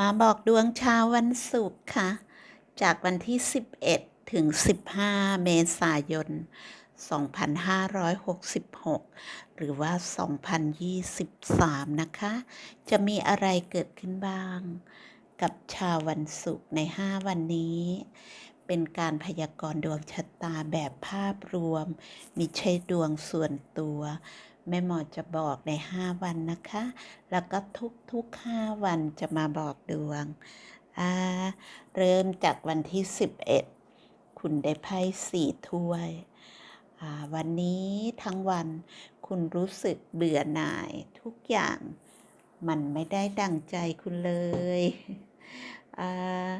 มาบอกดวงชาววันศุกร์ค่ะ จากวันที่ 11 ถึง 15 เมษายน 2566 หรือว่า 2023 นะคะ จะมีอะไรเกิดขึ้นบ้าง กับชาววันศุกร์ใน 5 วันนี้ เป็นการพยากรณ์ดวงชะตาแบบภาพรวม มิใช่ดวงส่วนตัว แม่หมอจะบอกใน 5 วันนะคะ แล้วก็ทุกๆ 5 วันจะมาบอกดวงอ่าเริ่มจากวันที่ 11 คุณได้ไพ่สี่ถ้วยอ่าวันนี้ทั้งวันคุณรู้สึกเบื่อหน่ายทุกอย่างมันไม่ได้ดังใจคุณเลยอ่า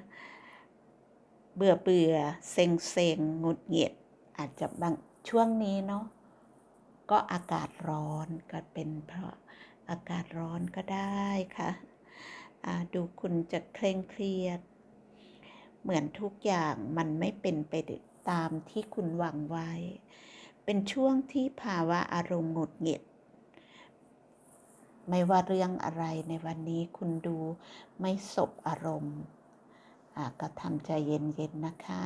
เบื่อเบื่อเซ็งเซ็งหงุดหงิดอาจจะบางช่วงนี้เนาะก็อากาศร้อนก็เป็นเพราะอากาศร้อนก็ได้ค่ะอ่าดูคุณจะเคร่งเครียด เหมือนทุกอย่างมันไม่เป็นไปตามที่คุณหวังไว้ เป็นช่วงที่ภาวะอารมณ์หงุดหงิด ไม่ว่าเรื่องอะไรในวันนี้คุณดูไม่สบอารมณ์ ก็ทำใจเย็นๆนะคะ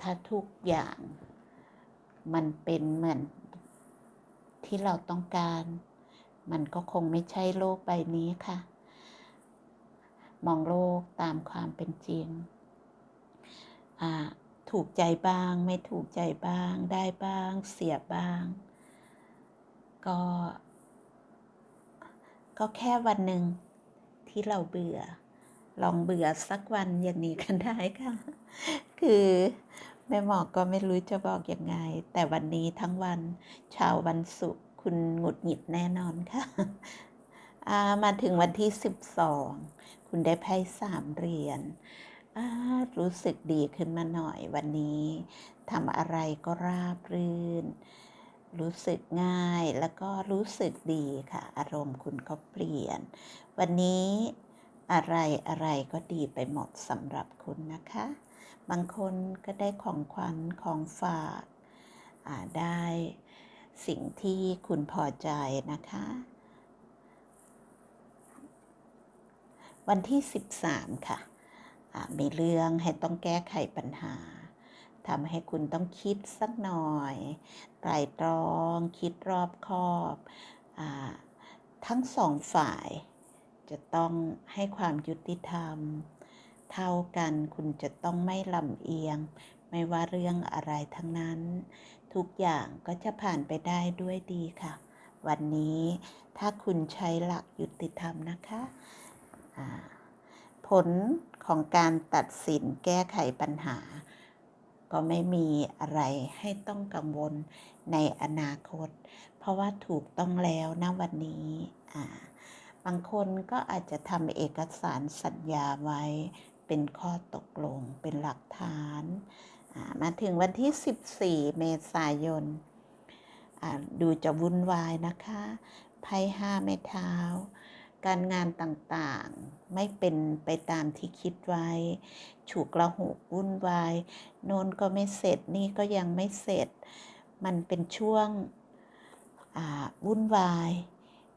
ถ้าทุกอย่างมันเป็นเหมือนที่เราต้องการ มันก็คงไม่ใช่โลกใบนี้ค่ะ มองโลกตามความเป็นจริง ถูกใจบ้าง ไม่ถูกใจบ้าง ได้บ้าง เสียบ้าง ก็ ก็แค่วันหนึ่งที่เราเบื่อ ลองเบื่อสักวันอย่างนี้กันได้ค่ะ คือแม่หมอก็ไม่รู้จะบอกยังไง แต่วันนี้ทั้งวันชาววันศุกร์คุณหงุดหงิดแน่นอนค่ะามาถึงวันที่ 12 คุณได้ไพ่สามเหรียญรู้สึกดีขึ้นมาหน่อยวันนี้ทำอะไรก็ราบรื่น รู้สึกง่ายแล้วก็รู้สึกดีค่ะ อารมณ์คุณก็เปลี่ยน วันนี้ อะไรอะไรก็ดีไปหมดสำหรับคุณนะคะ บางคนก็ได้ของขวัญของฝากาได้สิ่งที่คุณพอใจนะคะ วันที่ 13 ค่ะะมีเรื่องให้ต้องแก้ไขปัญหาทำให้คุณต้องคิดสักหน่อยไตรตรอง คิดรอบคอบอทั้งสองฝ่าย จะต้องให้ความยุติธรรม เท่ากันคุณจะต้องไม่ลำเอียง ไม่ว่าเรื่องอะไรทั้งนั้น ทุกอย่างก็จะผ่านไปได้ด้วยดีค่ะ วันนี้ถ้าคุณใช้หลักยุติธรรมนะคะผลของการตัดสินแก้ไขปัญหา ก็ไม่มีอะไรให้ต้องกังวลในอนาคต เพราะว่าถูกต้องแล้วนะวันนี้อ่า บางคนก็อาจจะทำเอกสารสัญญาไว้ เป็นข้อตกลงเป็นหลักฐาน มาถึงวันที่ 14 เมษายน ดูจะวุ่นวายนะคะไพ่ห้าไม้เท้า การงานต่างๆไม่เป็นไปตามที่คิดไว้ ฉุกละหุกวุ่นวาย โน้นก็ไม่เสร็จนี่ก็ยังไม่เสร็จ มันเป็นช่วงวุ่นวาย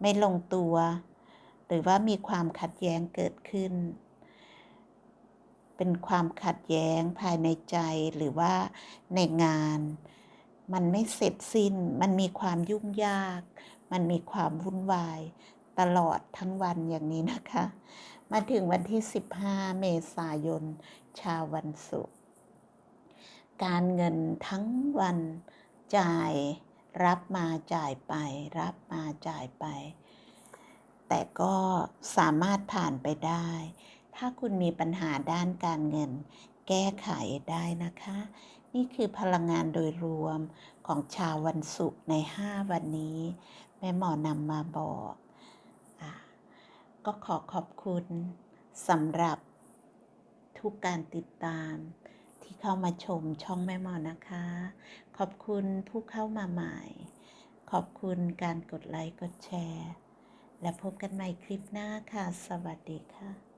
ไม่ลงตัว รือว่ามีความขัดแย้งเกิดขึ้น เป็นความขัดแย้งภายในใจหรือว่าในงาน มันไม่เสร็จสิ้น มันมีความยุ่งยาก มันมีความวุ่นวาย ตลอดทั้งวันอย่างนี้นะคะ มาถึงวันที่ 15 เมษายน ชาววันศุกร์ การเงินทั้งวันจ่าย รับมาจ่ายไป รับมาจ่ายไป แต่ก็สามารถผ่านไปได้ ถ้าคุณมีปัญหาด้านการเงิน แก้ไขได้นะคะ นี่คือพลังงานโดยรวมของชาววันศุกร์ใน 5 วันนี้ แม่หมอนำมาบอกอก็ขอขอบคุณสำหรับทุกการติดตามที่เข้ามาชมช่องแม่หมอนะคะ ขอบคุณผู้เข้ามาใหม่ ขอบคุณการกดไลค์ กดแชร์ และพบกันใหม่คลิปหน้าค่ะ สวัสดีค่ะ